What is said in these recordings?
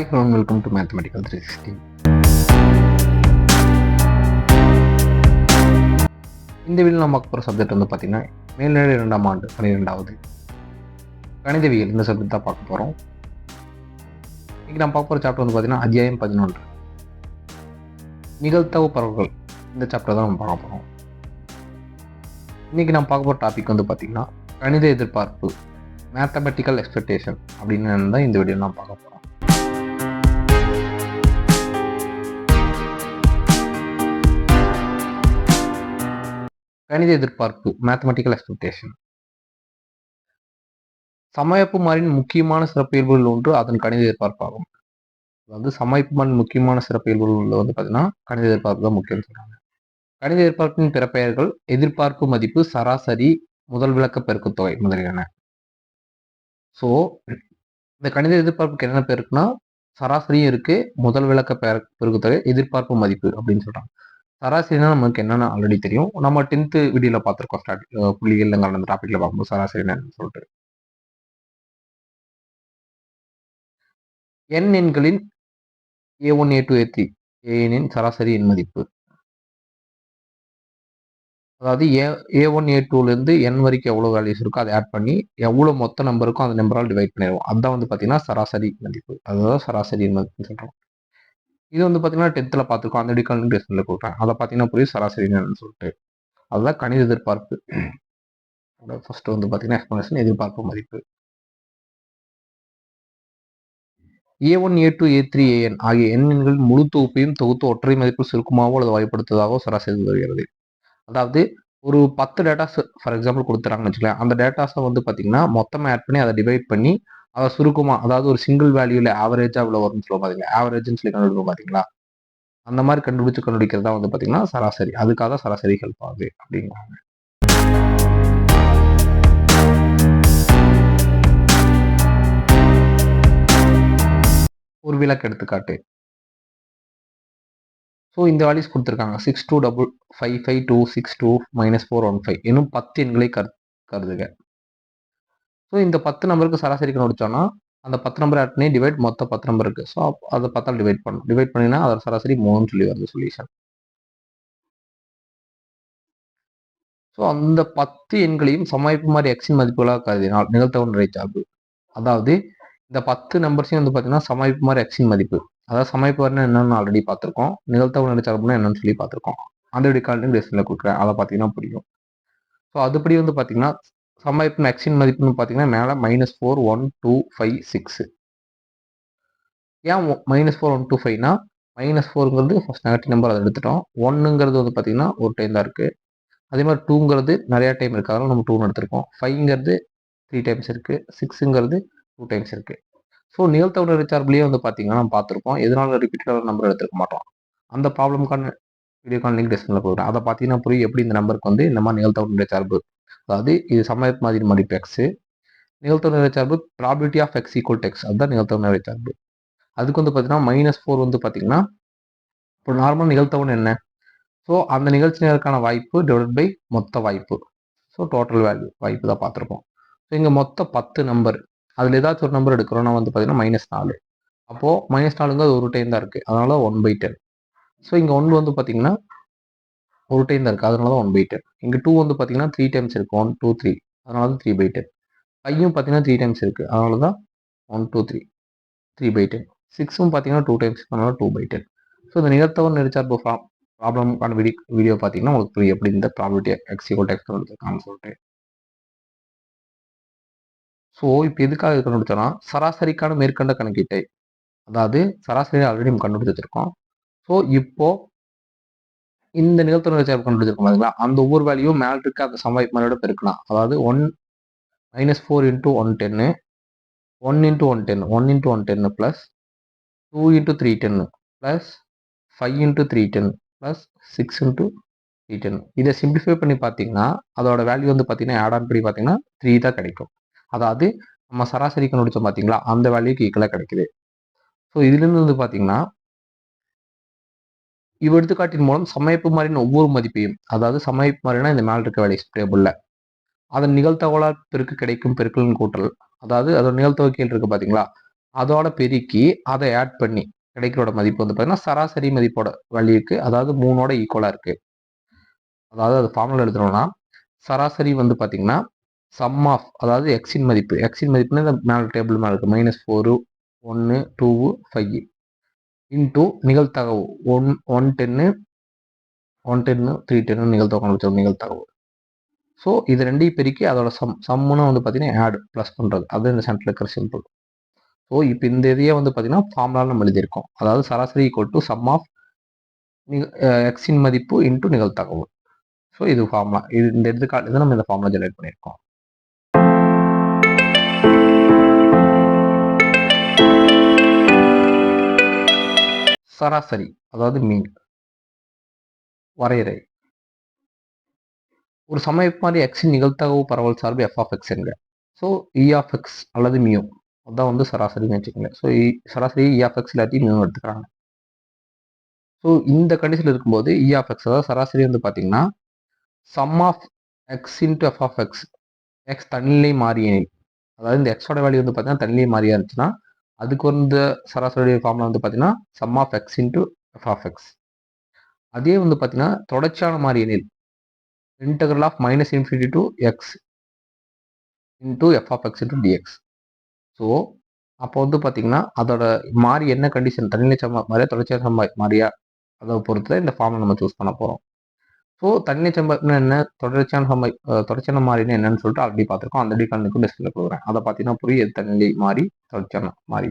Hi hello welcome to mathematical three sixty இந்த video நம்ம பார்க்க போகிற சப்ஜெக்ட் வந்து பார்த்தீங்கன்னா மேல்நிலை இரண்டாம் ஆண்டு பன்னிரெண்டாவது. கணிதவியல் இந்த சப்ஜெக்ட் தான் பார்க்க போகிறோம் இன்றைக்கி நம்ம பார்க்க போகிற சாப்டர் வந்து பார்த்தீங்கன்னா அத்தியாயம் பதினொன்று. நிகழ்த்தவு பரவல்கள் இந்த சாப்டர் தான் நம்ம பார்க்க போகிறோம் இன்னைக்கு நம்ம பார்க்க போகிற டாபிக் வந்து பார்த்தீங்கன்னா கணித எதிர்பார்ப்பு மேத்தமெட்டிக்கல் எக்ஸ்பெக்டேஷன் அப்படின்னு தான் இந்த வீடியோ நான் பார்க்க போகிறோம் கணித எதிர்பார்ப்பு மேத்தமெட்டிக்கல் எக்ஸ்பெக்டேஷன் சமயப்பு மாறின் முக்கியமான சிறப்பியல்புகள் ஒன்று அதன் கணித எதிர்பார்ப்பாகும். அதாவது சமயப்பு மாறின் முக்கியமான சிறப்பியல்புகள் வந்து பார்த்தீங்கன்னா கணித எதிர்பார்ப்பு தான் முக்கியம்னு சொல்றாங்க. கணித எதிர்பார்ப்பின் பிற பெயர்கள் எதிர்பார்ப்பு மதிப்பு சராசரி முதல் விளக்க பெருக்குத்தொகை முதலியன. ஸோ இந்த கணித எதிர்பார்ப்புக்கு என்னென்ன பேர் இருக்குன்னா சராசரியும் இருக்கு முதல் விளக்க பெருக்குத்தொகை எதிர்பார்ப்பு மதிப்பு அப்படின்னு சொல்றாங்க. சராசரினா நமக்கு என்னென்னு ஆல்ரெடி தெரியும். நம்ம டென்த்து வீடியோவில் பார்த்துருக்கோம் ஸ்டார்ட் புள்ளிகள் அந்த டாப்பிக்கில் பார்க்கும்போது சராசரி என்னன்னு சொல்லிட்டு. என் எண்களின் A one A two A three ஏனின் சராசரி எண் மதிப்பு. அதாவது ஏ ஏ ஒன் ஏ டூலேருந்து என் வரைக்கும் எவ்வளோ வேல்யூஸ் இருக்கோ அதை ஆட் பண்ணி எவ்வளோ மொத்த நம்பருக்கும் அந்த நம்பரால் டிவைட் பண்ணிடுவோம். அதுதான் வந்து பார்த்தீங்கன்னா சராசரி மதிப்பு. அதுதான் சராசரி மதிப்புன்னு சொல்கிறோம் இது வந்து பார்த்தீங்கன்னா டென்த்தில் பார்த்துருக்கோம் அந்த டிகால் டெஸ்ட்டில் கொடுக்குறேன் அதை பார்த்தீங்கன்னா புரியும் சராசரி என்னன்னு சொல்லிட்டு. அதுதான் கணித எதிர்பார்ப்பு. ஃபர்ஸ்ட் வந்து பார்த்தீங்கன்னா எக்ஸ்பிளேஷன் எதிர்பார்ப்பு மதிப்பு. A one A two A three A N ஆகிய எண்களின் முழு தொகுப்பையும் தொகுத்து ஒற்றை மதிப்பு சுருக்கமாகவோ அல்லது வாய்ப்படுத்ததாகவோ சராசரி வருகிறது. அதாவது ஒரு பத்து டேட்டாஸ் ஃபார் எக்ஸாம்பிள் கொடுத்துறாங்கன்னு வச்சுக்கலாம் அந்த டேட்டாஸை வந்து பார்த்தீங்கன்னா மொத்தமாக ஆட் பண்ணி அதை டிவைட் பண்ணி அதை சுருக்கமாக அதாவது ஒரு சிங்கிள் வேல்யூல ஆவரேஜாக இவ்வளோ வரும்னு சொல்லுவோம் பாத்தீங்களா? ஆவரேஜ்னு சொல்லி கண்டுபிடிப்போம் பாத்தீங்களா? அந்த மாதிரி கண்டுபிடிச்சு தான் வந்து பார்த்தீங்கன்னா சராசரி. அதுக்காக தான் சராசரி ஹெல்ப் ஆகுது அப்படிங்கிறாங்க. ஒரு விளக்கு எடுத்துக்காட்டு. ஸோ இந்த வேல்யூஸ் கொடுத்துருக்காங்க. Six two double five five two six two minus four one five இன்னும் பத்து எண்களை கரு கருதுக. ஸோ இந்த பத்து நம்பருக்கு சராசரி கண்டுபிடிச்சோன்னா அந்த பத்து நம்பர் ஆட் பண்ணி டிவைட் மொத்த பத்து நம்பர் ஸோ அதை பத்தால் டிவைட் பண்ணணும். டிவைட் பண்ணினா அதோட சராசரி மூணுன்னு சொல்லி வருது சொல்யூஷன் ஸோ அந்த பத்து எண்களையும் சமாளிப்பு மாதிரி எக்ஸின் மதிப்புகளாக கருதினால் நிகழ்த்தவன் நிறை சார்பு. அதாவது இந்த பத்து நம்பர்ஸையும் வந்து பார்த்தீங்கன்னா சமாளிப்பு மாதிரி எக்ஸின் மதிப்பு. அதாவது சமைப்பு வரணும் என்னன்னு ஆல்ரெடி பார்த்துருக்கோம். நிகழ்த்தவன் நிறை சார்புனா என்னன்னு சொல்லி பார்த்துருக்கோம். அந்த டிகால்ட்டையும் டெஸ்டில் கொடுக்குறேன். அதை பார்த்தீங்கன்னா புரியும். ஸோ அதுபடி வந்து பார்த்தீங்கன்னா சமாளிப்பு மேக்ஸின் மதிப்புன்னு பார்த்தீங்கன்னா மேலே minus four one two five six ஏன் மைனஸ் ஃபோர் ஒன் டூ ஃபைவ்னா மைனஸ் ஃபோருங்கிறது ஃபஸ்ட் நெகட்டிவ் நம்பர் அதை எடுத்துட்டோம். ஒன்னுங்கிறது வந்து பார்த்தீங்கன்னா ஒரு டைம் தான் இருக்குது அதே மாதிரி டூங்கிறது நிறையா டைம் இருக்குது நம்ம டூன்னு எடுத்திருக்கோம். ஃபைவ்ங்கிறது த்ரீ டைம்ஸ் இருக்குது சிக்ஸுங்கிறது டூ டைம்ஸ் இருக்குது ஸோ நிகழ்த்தவன ரிச்சார்பிலேயே வந்து பார்த்தீங்கன்னா நம்ம பார்த்துருப்போம் எதனால ரிப்பீட்டடாக நம்பர் எடுத்துருக்க மாட்டோம்? அந்த ப்ராப்ளம்க்கான வீடியோ கால் லிங்க் டெஸ்ட்டில் போடுறேன். அதை பார்த்தீங்கன்னா புரியும். எப்படி இந்த நம்பருக்கு வந்து இந்த மாதிரி நிகழ்த்தவன சார்பு அதாவது இது சமய மாதிரி மதிப்பு எக்ஸ் நிகழ்த்தவன சார்பு ப்ராபிலிட்டி ஆஃப் எக்ஸ் ஈக்குவல் டெக்ஸ் அதுதான் நிகழ்த்தவன சார்பு. அதுக்கு வந்து பார்த்தீங்கன்னா மைனஸ் ஃபோர் வந்து பார்த்தீங்கன்னா இப்போ நார்மல் நிகழ்த்தவன் என்ன? ஸோ அந்த நிகழ்ச்சி நேருக்கான வாய்ப்பு டிவைட் பை மொத்த வாய்ப்பு. ஸோ டோட்டல் வேல்யூ வாய்ப்பு தான் பார்த்துருக்கோம் ஸோ இங்கே மொத்த பத்து நம்பர் அதில் ஏதாச்சும் ஒரு நம்பர் எடுக்கிறோம்னா வந்து பார்த்தீங்கன்னா மைனஸ் நாலு. அப்போது மைனஸ் நாலுங்கிறது ஒரு டைம் தான் இருக்குது அதனால் ஒன் பை டென் ஸோ இங்கே ஒன்று வந்து பார்த்தீங்கன்னா ஒரு டைம் தான் இருக்குது அதனால தான் ஒன் பை டென் இங்கே டூ வந்து பார்த்தீங்கன்னா த்ரீ டைம்ஸ் இருக்குது ஒன் டூ த்ரீ அதனால தான் த்ரீ பை டென் ஃபைவும் பார்த்தீங்கன்னா த்ரீ டைம்ஸ் இருக்குது அதனால தான் one two three three by ten சிக்ஸும் பார்த்தீங்கன்னா டூ டைம்ஸ் அதனால டூ பை டென் ஸோ இந்த நிகழ்த்தவன் நெரிச்சார்பு ப்ராப்ளம்க்கான வீடியோ வீடியோ பார்த்தீங்கன்னா உங்களுக்கு புரியும். எப்படி இந்த ப்ராபிலிட்டி எக்ஸிகோ டெக்ஸ்ட் எடுத்துருக்காங்கன்னு சொல்லிட்டு. ஸோ இப்போ எதுக்காக இது கண்டுபிடிச்சோன்னா சராசரிக்கான மேற்கண்ட கணக்கீட்டை அதாவது சராசரி ஆல்ரெடி நம்ம கண்டுபிடிச்சு ஸோ இப்போது இந்த நிகழ்த்தொடர் சேர்ப்பு கண்டுபிடிச்சிருக்கோம் பார்த்தீங்களா அந்த ஒவ்வொரு வேல்யூ மேலே இருக்க அந்த சமவாய்ப்பு பெருக்கலாம். அதாவது one minus four into one ten one into one ten one into one ten plus two into three ten plus five into three ten plus six into three ten இதை சிம்பிளிஃபை பண்ணி பார்த்தீங்கன்னா அதோட வேல்யூ வந்து பார்த்தீங்கன்னா add on பண்ணி பார்த்தீங்கன்னா three தான் கிடைக்கும். அதாவது நம்ம சராசரி கண்டுபிடிச்சோம் பார்த்தீங்களா அந்த வேல்யூக்கு ஈக்குவலாக கிடைக்குது. ஸோ இதுலேருந்து வந்து பார்த்தீங்கன்னா இவ் எடுத்துக்காட்டின் மூலம் சமயப்பு மாறின் ஒவ்வொரு மதிப்பையும் அதாவது சமயப்பு மாறினா இந்த மேல் இருக்க வேலை டேபிளில் அதன் நிகழ்த்தகவலால் பெருக்கு கிடைக்கும் பெருக்கலின் கூட்டல் அதாவது அதோட நிகழ்த்தொகை கீழ் இருக்கு பார்த்தீங்களா அதோட பெருக்கி அதை ஆட் பண்ணி கிடைக்கிறோட மதிப்பு வந்து பார்த்தீங்கன்னா சராசரி மதிப்போட வேல்யூக்கு அதாவது மூணோட ஈக்குவலாக இருக்கு. அதாவது அது ஃபார்முலா எழுதுறோம்னா சராசரி வந்து பார்த்தீங்கன்னா சம் ஆஃப் அதாவது எக்ஸின் மதிப்பு எக்ஸின் மதிப்புன்னு இந்த மேல் டேபிள் மேலே இருக்கு. மைனஸ் ஃபோரு ஒன்று two five into நிகழ்த்தகவு one one ten one ten three ten நிகழ்த்தகவு கண்டுபிடிச்சோம் நிகழ்த்தகவு ஸோ இது ரெண்டையும் பெருக்கி அதோட சம் சம்முன்னு வந்து பார்த்தீங்கன்னா ஆட் ப்ளஸ் பண்ணுறது அது இந்த சென்டரில் இருக்கிற சிம்பிள் ஸோ இப்போ இந்த இதையே வந்து பார்த்தீங்கன்னா ஃபார்முலாவில் நம்ம எழுதியிருக்கோம். அதாவது சராசரி ஈக்குவல் டு சம் ஆஃப் எக்ஸின் மதிப்பு இன்ட்டு நிகழ்த்தகவு ஸோ இது ஃபார்முலா இது இந்த எடுத்துக்காட்டு தான் நம்ம இந்த ஃபார்முலா ஜெனரேட் பண்ணியிருக்கோம். சராசரி அதாவது மீன் வரையறை. ஒரு சமயப் மாதிரி எக்ஸின் நிகழ்த்தகவு பரவல் சார்பு எஃப் ஆஃப் எக்ஸ் என்க. ஸோ இ ஆஃப் எக்ஸ் அல்லது மியூ அதான் வந்து சராசரின்னு வச்சுக்கோங்க. ஸோ e, சராசரி e இ ஆஃப் எக்ஸ் இல்லாட்டி மியூ எடுத்துக்கிறாங்க. ஸோ இந்த கண்டிஷன் இருக்கும்போது இ ஆஃப் எக்ஸ் அதாவது சராசரி வந்து பார்த்தீங்கன்னா sum of x into f of x x தன்னிலை மாறியனில் அதாவது இந்த எக்ஸோட வேல்யூ வந்து பார்த்தீங்கன்னா தன்னிலை மாறியா இருந்துச்சுன்னா அதுக்கு வந்து சராசரி ஃபார்முலா வந்து பார்த்தீங்கன்னா sum of x into f of x அதே வந்து பார்த்தீங்கன்னா தொடர்ச்சியான மாதிரி எனில் integral of minus infinity to x into f of x into dx so அப்போ வந்து பார்த்தீங்கன்னா அதோட மாறி என்ன கண்டிஷன் தனிநிலை சம மாதிரியா தொடர்ச்சியான சம மாதிரியா அதை பொறுத்து இந்த ஃபார்மை நம்ம சூஸ் பண்ண போகிறோம் ஸோ தண்ணி சம்பளம்னா என்ன? தொடர்ச்சியான சமை தொடர்ச்சியான மாறின்னு என்னன்னு சொல்லிட்டு ஆல்ரெடி பார்த்துருக்கோம். அந்த டிகானுக்கு டிஸ்பிளே கொடுக்குறேன் அதை பார்த்தீங்கன்னா புரியுது தண்ணி மாறி தொடர்ச்சியான மாறி.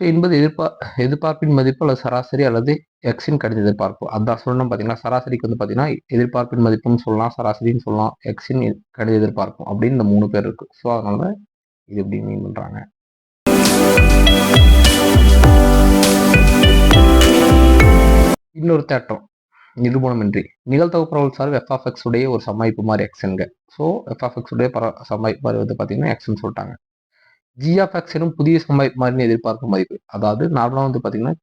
ஸோ என்பது எதிர்பார் எதிர்பார்ப்பின் மதிப்பு அல்லது சராசரி அல்லது எக்ஸின் கடித எதிர்பார்ப்பு. அதான் சொல்லணும் பார்த்தீங்கன்னா சராசரிக்கு வந்து பார்த்தீங்கன்னா எதிர்பார்ப்பின் மதிப்புன்னு சொல்லலாம் சராசரின்னு சொல்லலாம் எக்ஸின் கடித எதிர்பார்க்கும் அப்படின்னு இந்த மூணு பேர் இருக்கு. ஸோ அதனால இது எப்படி மீன் பண்ணுறாங்க இன்னொரு தேட்டம் நிரூபணமின்றி. நிகழ்த்தவு பரவல் சார்பு எஃப் ஆஃப் உடைய ஒரு சமாளிப்பு மாதிரி எக்ஸ்ங்க ஸோ எஃப் ஆஃப் உடைய பர சமாளிப்பு மாதிரி வந்து பார்த்தீங்கன்னா எக்ஸ்ன்னு சொல்லிட்டாங்க. ஜிஎஃப்எக்ஸ் எனும் புதிய சமாளிப்பு மாதிரி எதிர்பார்க்கும் மதிப்பு. அதாவது நார்மலாக வந்து பார்த்தீங்கன்னா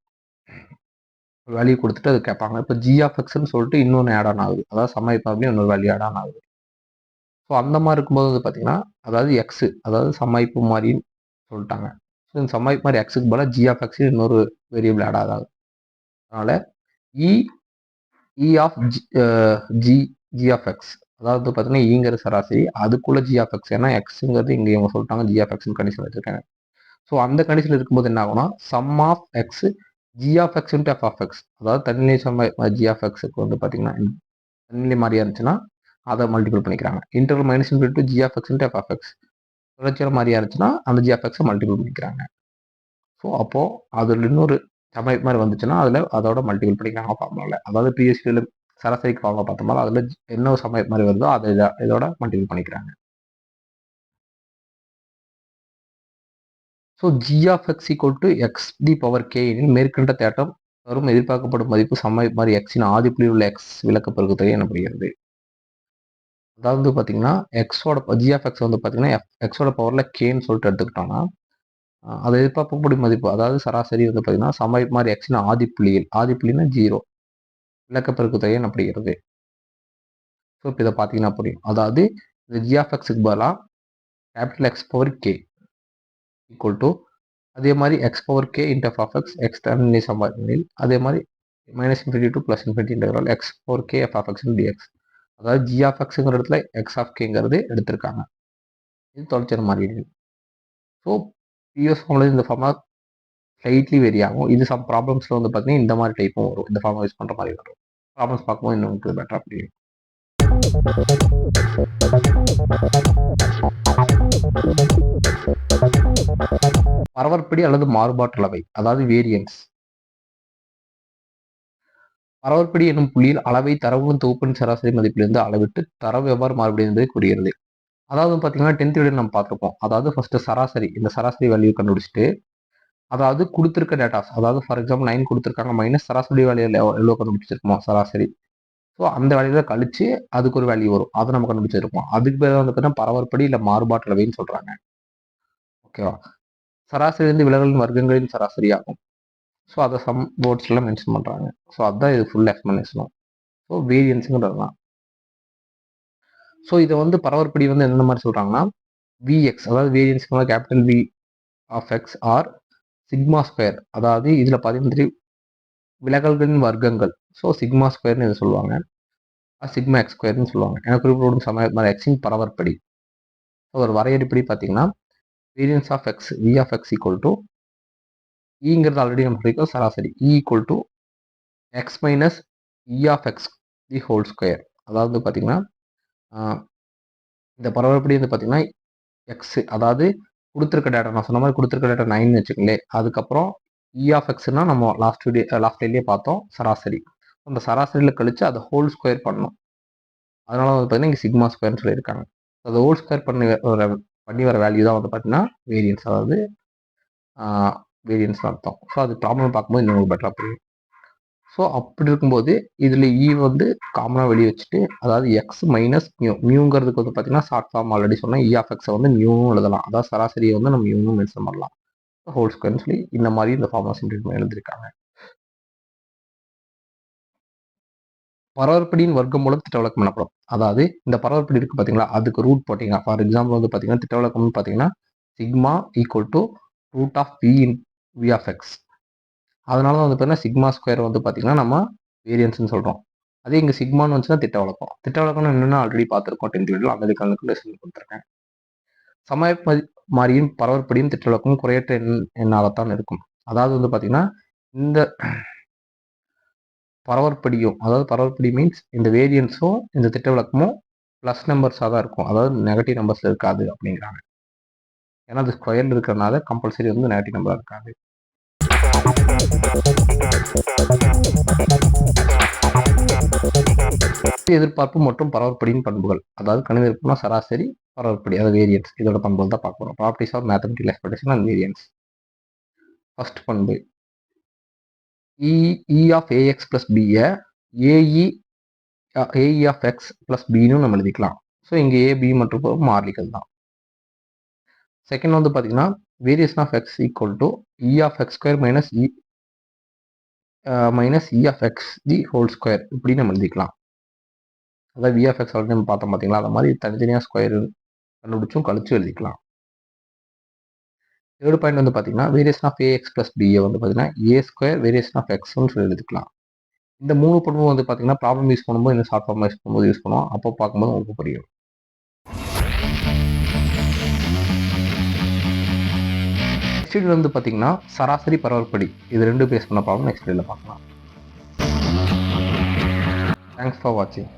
வேல்யூ கொடுத்துட்டு அது கேட்பாங்க. இப்போ ஜிஎஃப்எக்ஸ்ன்னு சொல்லிட்டு இன்னொன்று ஆட் ஆன் ஆகுது. அதாவது சமாளிப்பு அப்படின்னு இன்னொரு வேல்யூ ஆட் ஆன் ஆகுது. ஸோ அந்த மாதிரி இருக்கும்போது வந்து பார்த்தீங்கன்னா அதாவது எக்ஸு அதாவது சமாளிப்பு மாதிரின்னு சொல்லிட்டாங்க. ஸோ இந்த சமாளிப்பு மாதிரி எக்ஸுக்கு பதிலாக ஜிஎஃப்எக்ஸ் இன்னொரு வேரியபிள் ஆட் ஆகாது. அதனால் E E of g g of x அதாவது பார்த்தீங்கன்னா ஈங்கிற e சராசரி அதுக்குள்ள ஜி ஆஃப் எக்ஸ் ஏன்னா எக்ஸுங்கிறது இங்கே இவங்க சொல்லிட்டாங்க ஜி ஆஃப் எக்ஸ்னு கண்டிஷன் வச்சிருக்காங்க. ஸோ அந்த கண்டிஷன் இருக்கும்போது என்ன ஆகும்னா sum of x g of x into f of x அதாவது தன்னிலை சம ஜி ஆஃப் எக்ஸுக்கு வந்து பார்த்தீங்கன்னா தன்னிலை மாதிரியா இருந்துச்சுன்னா அதை மல்டிபிள் பண்ணிக்கிறாங்க. Interval minus into g of x into f of x தொடர்ச்சியாக மாதிரியா இருந்துச்சுன்னா அந்த ஜி ஆஃப் எக்ஸை மல்டிபிள் பண்ணிக்கிறாங்க. ஸோ அப்போது அதில் இன்னொரு சமய மாதிரி வந்துச்சுன்னா அதில் அதோட மல்டிபிள் பண்ணிக்கிறாங்க ஃபார்முலாவில் அதாவது பிஎஸ்சியில் சராசரிக்கு ஃபார்முலா பார்த்தோம்னா அதில் என்ன சமயம் மாதிரி வருதோ அதை இதோட மல்டிபிள் பண்ணிக்கிறாங்க. So g of x equal to x the power k எனில் மேற்கண்ட தேட்டம் வரும் எதிர்பார்க்கப்படும் மதிப்பு சமய மாதிரி எக்ஸின் ஆதி புள்ளி உள்ள எக்ஸ் விளக்க தொகை எனப்படுகிறது. அதாவது பார்த்தீங்கன்னா எக்ஸோட ஜி ஆஃப் எக்ஸ் வந்து பார்த்தீங்கன்னா எக்ஸோட பவரில் கேன்னு சொல்லிட்டு எடுத்துக்கிட்டோம்னா அதை எதிர்பார்க்கக்கூடிய மதிப்பு. அதாவது சராசரி வந்து பார்த்தீங்கன்னா சமய மாதிரி எக்ஸ்னா ஆதிப்புள்ளியில் புள்ளியில். ஜீரோ விளக்கப்பெருக்கு தொகையன் எனப்படுகிறது ஸோ இப்போ இதை பார்த்தீங்கன்னா புரியும். அதாவது இந்த ஜிஆஃப்எக்ஸுக்கு பதிலாக capital x power k equal to அதே மாதிரி x power k int of x x டர்மினி சம்பாதினில் அதே மாதிரி minus infinity to plus infinity interval x power k f of x dx அதாவது ஜி ஆஃப் எக்ஸுங்கிற இடத்துல எக்ஸ் ஆஃப் கேங்கிறது எடுத்திருக்காங்க. இது தொடர்ச்சியான மாதிரி ஸோ பிஎஸ் ஃபார்மில் இந்த ஃபார்மா ஸ்லைட்லி வெரி ஆகும். இது சம் ப்ராப்ளம்ஸில் வந்து பார்த்தீங்கன்னா இந்த மாதிரி டைப்பும் வரும். இந்த ஃபார்மை யூஸ் பண்ணுற மாதிரி வரும். ப்ராப்ளம்ஸ் பார்க்கும்போது இன்னும் பெட்டராக புரியும். பரவற்படி அல்லது மாறுபாட்டு அளவை அதாவது வேரியன்ஸ் பரவற்படி என்னும் புள்ளியில் அளவை தரவுகளின் தொகுப்பின் சராசரி மதிப்பிலிருந்து அளவிட்டு தரவு எவ்வாறு மாறுபடும் என்பதை கூறுகிறது. அதாவது பார்த்தீங்கன்னா டென்த் வீடியோ நம்ம பார்த்துருப்போம். அதாவது ஃபஸ்ட்டு சராசரி இந்த சராசரி வேல்யூ கண்டுபிடிச்சிட்டு அதாவது கொடுத்துருக்க டேட்டாஸ் அதாவது ஃபார் எக்ஸாம்பிள் நைன் கொடுத்துருக்காங்க மைனஸ் சராசரி வேலையில் எவ்வளோ கண்டுபிடிச்சிருக்கோம் சராசரி. ஸோ அந்த வேலையில கழிச்சு அதுக்கு ஒரு வேல்யூ வரும். அதை நம்ம கண்டுபிடிச்சிருப்போம். அதுக்கு பேர் வந்து பார்த்தீங்கன்னா பரவற்படி இல்லை மாறுபாட்டு அளவைன்னு சொல்கிறாங்க ஓகேவா சராசரி வந்து விலகலின் வர்க்கங்களின் சராசரி ஆகும். ஸோ அதை சம் போர்ட்ஸ்லாம் மென்ஷன் பண்ணுறாங்க ஸோ அதுதான் இது ஃபுல் எக்ஸ்ப்ளனேஷனும் ஸோ வேரியன்ஸுங்கிறது தான் ஸோ இதை வந்து பரவற்படி வந்து என்னென்ன மாதிரி சொல்கிறாங்கன்னா விஎக்ஸ் அதாவது variance capital V of x or sigma square அதாவது இதில் பார்த்தீங்கன்னா விலகல்களின் வர்க்கங்கள். ஸோ சிக்மா ஸ்கொயர்னு இதை சொல்லுவாங்க. சிக்மா எக்ஸ் ஸ்கொயர்னு சொல்லுவாங்க. எனக்கு குறிப்பிடும் சம மாதிரி எக்ஸின் பரவற்படி. ஒரு வரையறைப்படி பார்த்தீங்கன்னா variance of x V of x equal to இங்கிறது already நம்ம கிடைக்கும் சராசரி E equal to x minus E of x the whole square அதாவது பார்த்தீங்கன்னா இந்த பரவப்படி வந்து பார்த்தீங்கன்னா எக்ஸ் அதாவது கொடுத்துருக்க டேட்டா நான் சொன்ன மாதிரி கொடுத்துருக்க டேட்டா நைன் வச்சுக்கங்களேன். அதுக்கப்புறம் இ ஆஃப் எக்ஸ்னா நம்ம லாஸ்ட் வீடியோ லாஸ்ட் டேலேயே பார்த்தோம் சராசரி. அந்த சராசரியில் கழித்து அதை ஹோல் ஸ்கொயர் பண்ணணும். அதனால வந்து பார்த்தீங்கன்னா இங்கே சிக்மா ஸ்கொயர்னு சொல்லியிருக்காங்க. அதை ஹோல் ஸ்கொயர் பண்ணி வர பண்ணி வர வேல்யூ தான் வந்து பார்த்தீங்கன்னா வேரியன்ஸ் அதாவது வேரியன்ஸ் அர்த்தம். ஸோ அது ப்ராப்ளம் பார்க்கும்போது இன்னும் உங்களுக்கு பெட்டராக புரியும். ஸோ அப்படி இருக்கும்போது இதில் இ e வந்து காமனாக வெளியே வச்சுட்டு அதாவது எக்ஸ் மைனஸ் மியூ மியூங்கிறதுக்கு வந்து பார்த்தீங்கன்னா ஷார்ட் ஃபார்ம் ஆல்ரெடி சொன்னால் இ e ஆஃப் எக்ஸை வந்து மியூவும் எழுதலாம். அதாவது சராசரியை வந்து நம்ம மியூனும் மென்ஷன் பண்ணலாம். ஹோல் ஸ்கொயர்னு சொல்லி இந்த மாதிரி இந்த ஃபார்முலா சிம்பிள் எழுதியிருக்காங்க. பரவற்படியின் வர்க்கம் மூலம் திட்டவிலக்கம் எனப்படும். அதாவது இந்த பரவற்படி இருக்கு பார்த்தீங்களா அதுக்கு ரூட் போட்டிங்கன்னா ஃபார் எக்ஸாம்பிள் வந்து பார்த்தீங்கன்னா திட்டவிலக்கம்னு பார்த்தீங்கன்னா sigma equal to root of V in V of x அதனால தான் வந்து பார்த்தீங்கன்னா சிக்மா ஸ்கொயர் வந்து பார்த்தீங்கன்னா நம்ம வேரியன்ஸ்னு சொல்கிறோம் அதே இங்கே சிக்மான்னு வந்துச்சுன்னா திட்ட வழக்கம். திட்ட வழக்கம்னு என்னென்னா ஆல்ரெடி பார்த்துருக்கோம் டென்த் வீடியோ அந்த கல்குலேஷன் கொடுத்துருக்கேன். சமய மாறியின் பரவற்படியும் திட்டவிலக்கமும் குறையற்ற எண் எண்ணாகத்தான் இருக்கும். அதாவது வந்து பார்த்தீங்கன்னா இந்த பரவற்படியும் அதாவது பரவற்படி மீன்ஸ் இந்த வேரியன்ஸும் இந்த திட்ட விளக்கமும் ப்ளஸ் நம்பர்ஸாக தான் இருக்கும். அதாவது நெகட்டிவ் நம்பர்ஸ் இருக்காது அப்படிங்கிறாங்க. ஏன்னா அது ஸ்கொயர் இருக்கிறனால கம்பல்சரி வந்து நெகட்டிவ் நம்பர் இருக்காது. எதிர்பார்ப்பு மற்றும் பரவற்படியின் பண்புகள். அதாவது கணித சராசரி பரவற்படி. அதாவது வேரியன்ஸ் இதோட பண்புகள் தான் பார்க்க போகிறோம் properties of mathematical expectation and variance first பண்பு. E E of a x plus பியை a E a E of x plus பின்னு நம்ம எழுதிக்கலாம். ஸோ இங்கே ஏ பி மற்றும் மாறிலிகள் தான். செகண்ட் வந்து பார்த்தீங்கன்னா variation of x equal to E of x square minus E minus E of x the whole square இப்படி நம்ம எழுதிக்கலாம். அதாவது வி ஆஃப் எக்ஸ் ஆல்ரெடி நம்ம பார்த்தோம் பார்த்தீங்களா? அந்த மாதிரி தனித்தனியாக ஸ்கொயர் கண்டுபிடிச்சும் கழிச்சு எழுதிக்கலாம். தேர்ட் பாயிண்ட் வந்து பார்த்தீங்கன்னா variation of a x plus b a வந்து பார்த்தீங்கன்னா ஏ ஸ்கொயர் வேரியேஷன் ஆஃப் எக்ஸ்னு சொல்லி எழுதிக்கலாம். இந்த மூணு படமும் வந்து பார்த்தீங்கன்னா ப்ராப்ளம் யூஸ் பண்ணும்போது இந்த ஷார்ட் ஃபார்ம் யூஸ் பண்ணும்போது யூஸ் பண்ணுவோம். அப்போ பார்க்கும்போது உங்களுக்கு புரியும். நெக்ஸ்ட் வந்து பார்த்தீங்கன்னா சராசரி பரவற்படி இது ரெண்டு பேஸ் பண்ண பார்க்கலாம் நெக்ஸ்ட் வீடியோவில் பார்க்கலாம். தேங்க்ஸ் ஃபார் வாட்சிங்